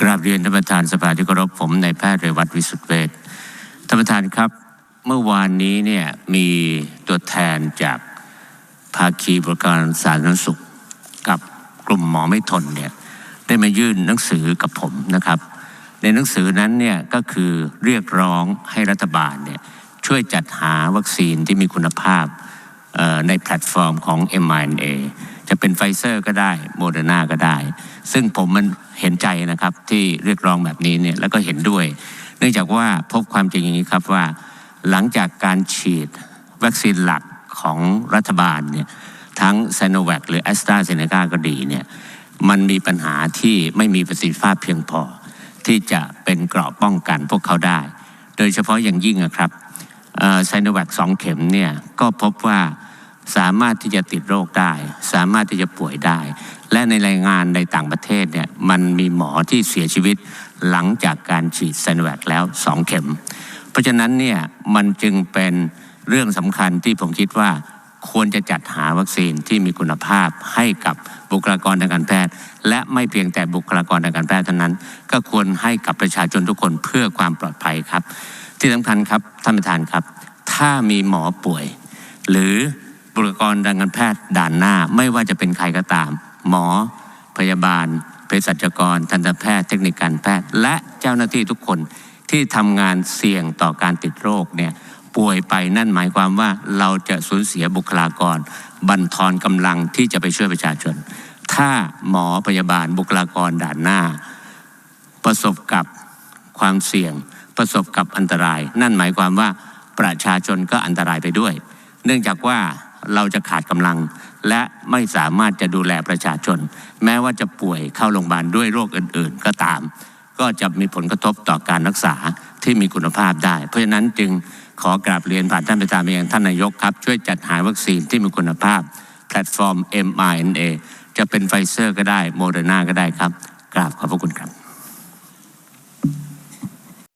กราบเรียนท่านประธานสภาที่เคารพผมนายแพทย์เรวัตวิสุทธิเวชท่านประธานครับ เมื่อวานนี้เนี่ยมีตัวแทนจากภาคีบริการสาธารณสุข กับกลุ่มหมอไม่ทนเนี่ยได้มายื่นหนังสือกับผมนะครับ ในหนังสือนั้นเนี่ยก็คือเรียกร้องให้รัฐบาลเนี่ยช่วยจัดหาวัคซีนที่มีคุณภาพในแพลตฟอร์มของ mRNA จะเป็นไฟเซอร์ก็ได้โมเดอร์นาก็ได้ ซึ่งผมมันเห็นใจนะครับที่เรียกร้องแบบนี้เนี่ยแล้วก็เห็นด้วย เนื่องจากว่าพบความจริงอย่างนี้ครับว่า หลังจากการฉีดวัคซีนหลักของรัฐบาลเนี่ยทั้งไซโนแวคหรือแอสตราเซเนกาก็ดีเนี่ยมันมีปัญหาที่ไม่มีประสิทธิภาพเพียงพอ ที่จะเป็นเกราะป้องกันพวกเขาได้ โดยเฉพาะอย่างยิ่งอะครับไซโนแวคสองเข็มเนี่ยก็พบว่า สามารถที่จะติดโรคได้ สามารถที่จะป่วยได้ และในรายงานในต่างประเทศเนี่ยมันมีหมอที่เสียชีวิตหลังจากการฉีดไซโนแวคแล้วสองเข็ม เพราะฉะนั้นเนี่ยมันจึงเป็นเรื่องสำคัญที่ผมคิดว่าควรจะจัดหาวัคซีนที่มีคุณภาพให้กับบุคลากรทางการแพทย์ และไม่เพียงแต่บุคลากรทางการแพทย์เท่านั้น ก็ควรให้กับประชาชนทุกคนเพื่อความปลอดภัยครับ ที่สำคัญครับท่านประธานครับ ถ้ามีหมอป่วย หรือ บุคลากรทางการแพทย์ด่านหน้าไม่ว่าจะเป็นใครก็ตาม หมอ พยาบาลเภสัชกร ทันตแพทย์ เทคนิคการแพทย์ และเจ้าหน้าที่ทุกคนที่ทำงานเสี่ยงต่อการติดโรคเนี่ยป่วยไปนั่นหมายความว่าเราจะสูญเสียบุคลากร บั่นทอนกำลังที่จะไปช่วยประชาชน ถ้าหมอพยาบาลบุคลากรด่านหน้า ประสบกับความเสี่ยง ประสบกับอันตราย นั่นหมายความว่าประชาชนก็อันตรายไปด้วย เนื่องจากว่า เราจะขาดกำลัง และไม่สามารถจะดูแลประชาชน แม้ว่าจะป่วยเข้าโรงพยาบาลด้วยโรคอื่น ๆ ก็ตาม ก็จะมีผลกระทบต่อการรักษาที่มีคุณภาพได้ เพราะฉะนั้นจึงขอกราบเรียนผ่านท่านประธานไปยังท่านนายกครับ ช่วยจัดหาวัคซีนที่มีคุณภาพ แพลตฟอร์ม mRNA จะเป็นไฟเซอร์ก็ได้โมเดอร์นาก็ได้ครับ กราบขอบพระคุณครับ